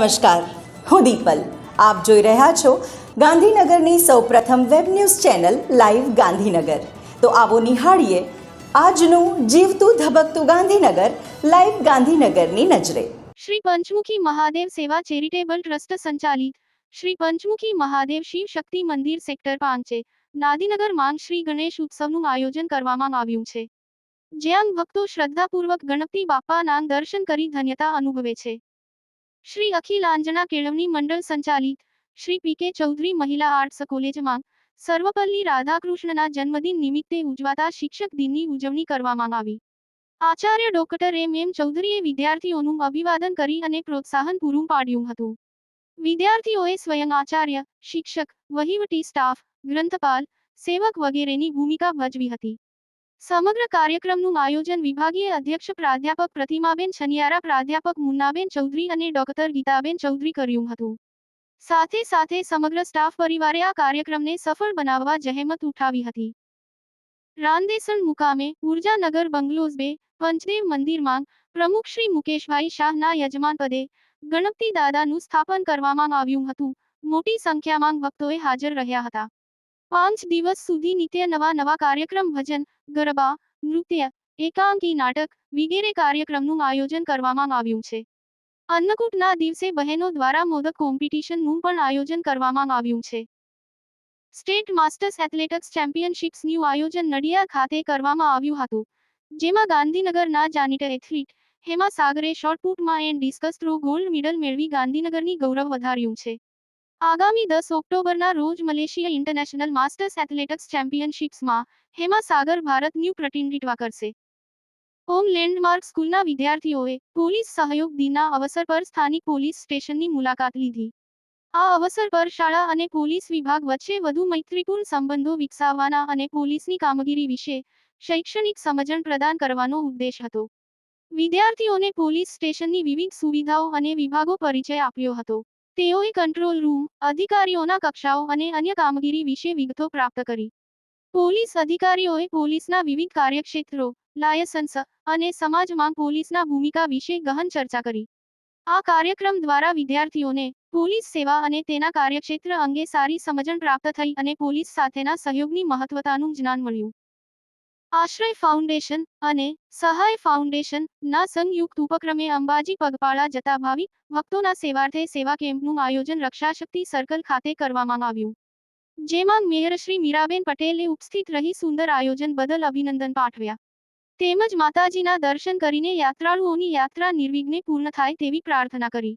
નમસ્કાર, હું દીપલ. આપ જોઈ રહ્યા છો ગાંધીનગરની સૌપ્રથમ web news channel live Gandhinagar. તો આવો નિહાળીએ આજનું જીવતું ધબકતું ગાંધીનગર, લાઈવ ગાંધીનગરની નજરે. શ્રી પંચમુખી મહાદેવ સેવા ચેરિટેબલ ટ્રસ્ટ સંચાલિત શ્રી પંચમુખી મહાદેવ શિવ શક્તિ મંદિર સેક્ટર પાંચે નાદીનગર માંગ શ્રી ગણેશ ઉત્સવનું આયોજન કરવામાં આવ્યું છે. જ્યાં ભક્તો શ્રદ્ધાપૂર્વક ગણપતિ બાપાના દર્શન કરી ધન્યતા અનુભવે છે. શ્રી અખિલ આંજણા કેળવણી મંડળ સંચાલિત શ્રી પી કે ચૌધરી મહિલા આર્ટ્સ કોલેજમાં સર્વપલ્લી રાધાકૃષ્ણના જન્મદિન નિમિત્તે ઉજવાતા શિક્ષક દિનની ઉજવણી કરવામાં આવી. આચાર્ય ડોક્ટર એમ એમ ચૌધરીએ વિદ્યાર્થીઓનું અભિવાદન કરી અને પ્રોત્સાહન પૂરું પાડ્યું હતું. વિદ્યાર્થીઓએ સ્વયં આચાર્ય, શિક્ષક, વહીવટી સ્ટાફ, ગ્રંથપાલ, સેવક વગેરેની ભૂમિકા ભજવી હતી. સમગ્ર કાર્યક્રમનું આયોજન વિભાગીય અધ્યક્ષ પ્રાધ્યાપક પ્રતિમાબેન છનિયારા, પ્રાધ્યાપક મુન્નાબેન ચૌધરી અને ડોક્ટર ગીતાબેન ચૌધરી કર્યું હતું. સાથે સાથે સમગ્ર સ્ટાફ પરિવારે આ કાર્યક્રમને સફળ બનાવવા જહેમત ઉઠાવી હતી. રાંદેસણ મુકામે ઉર્જાનગર બંગલોઝ બે, પંચદેવ મંદિરમાં પ્રમુખ શ્રી મુકેશભાઈ શાહના યજમાન પદે ગણપતિ દાદાનું સ્થાપન કરવામાં આવ્યું હતું. મોટી સંખ્યામાં ભક્તોએ હાજર રહ્યા હતા. પાંચ દિવસ સુધી નિત્ય નવા નવા કાર્યક્રમ, ભજન, ગરબા, નૃત્ય, એકાંકી નાટક વગેરે કાર્યક્રમનું આયોજન કરવામાં આવ્યું છે. અન્નકૂટના દિવસે બહેનો દ્વારા મોદક કોમ્પિટિશનનું પણ આયોજન કરવામાં આવ્યું છે. સ્ટેટ માસ્ટર્સ એથ્લેટિક્સ ચેમ્પિયનશિપ્સનું આયોજન નડિયાદ ખાતે કરવામાં આવ્યું હતું, જેમાં ગાંધીનગરના જાણીતા એથ્લીટ હેમા સાગરે શોર્ટપુટમાં and discus throw gold medal મેળવી ગાંધીનગરની ગૌરવ વધાર્યું છે. આગામી દસ ઓક્ટોબરના રોજ મલેશિયા ઇન્ટરનેશનલ માસ્ટર્સ એથ્લેટિક્સ ચેમ્પિયનશિપ્સમાં હેમા સાગર ભારતનું પ્રતિનિધિત્વ કરશે. હોમ લેન્ડમાર્ક સ્કૂલના વિદ્યાર્થીઓએ પોલીસ સહયોગ દિનના અવસર પર સ્થાનિક પોલીસ સ્ટેશનની મુલાકાત લીધી. આ અવસર પર શાળા અને પોલીસ વિભાગ વચ્ચે વધુ મૈત્રીપૂર્ણ સંબંધો વિકસાવવાના અને પોલીસની કામગીરી વિશે શૈક્ષણિક સમજણ પ્રદાન કરવાનો ઉદ્દેશ હતો. વિદ્યાર્થીઓને પોલીસ સ્ટેશનની વિવિધ સુવિધાઓ અને વિભાગો પરિચય આપ્યો હતો. તેઓએ કંટ્રોલ રૂમ અધિકારીઓના કક્ષાઓ અને અન્ય કામગીરી વિશે વિગતો પ્રાપ્ત કરી. પોલીસ અધિકારીઓએ પોલીસના વિવિધ કાર્યક્ષેત્રો, લાયસન્સ અને સમાજમાં પોલીસના ભૂમિકા વિશે ગહન ચર્ચા કરી. આ કાર્યક્રમ દ્વારા વિદ્યાર્થીઓને પોલીસ સેવા અને તેના કાર્યક્ષેત્ર અંગે સારી સમજણ પ્રાપ્ત થઈ અને પોલીસ સાથેના સહયોગની મહત્વતાનું જ્ઞાન મળ્યું. આશ્રય ફાઉન્ડેશન અને સહાય ફાઉન્ડેશન ના સંયુક્ત ઉપક્રમે અંબાજી પગપાળા જતા ભાવી ભક્તોના સેવાર્થે સેવા કેમ્પનું આયોજન રક્ષાશક્તિ સર્કલ ખાતે કરવામાં આવ્યું. જેમાં મેયર શ્રી મીરાબેન પટેલે ઉપસ્થિત રહી સુંદર આયોજન બદલ અભિનંદન પાઠવ્યા. તેમજ માતાજીના દર્શન કરીને યાત્રાળુઓની યાત્રા નિર્વિઘ્ને પૂર્ણ થાય તેવી પ્રાર્થના કરી.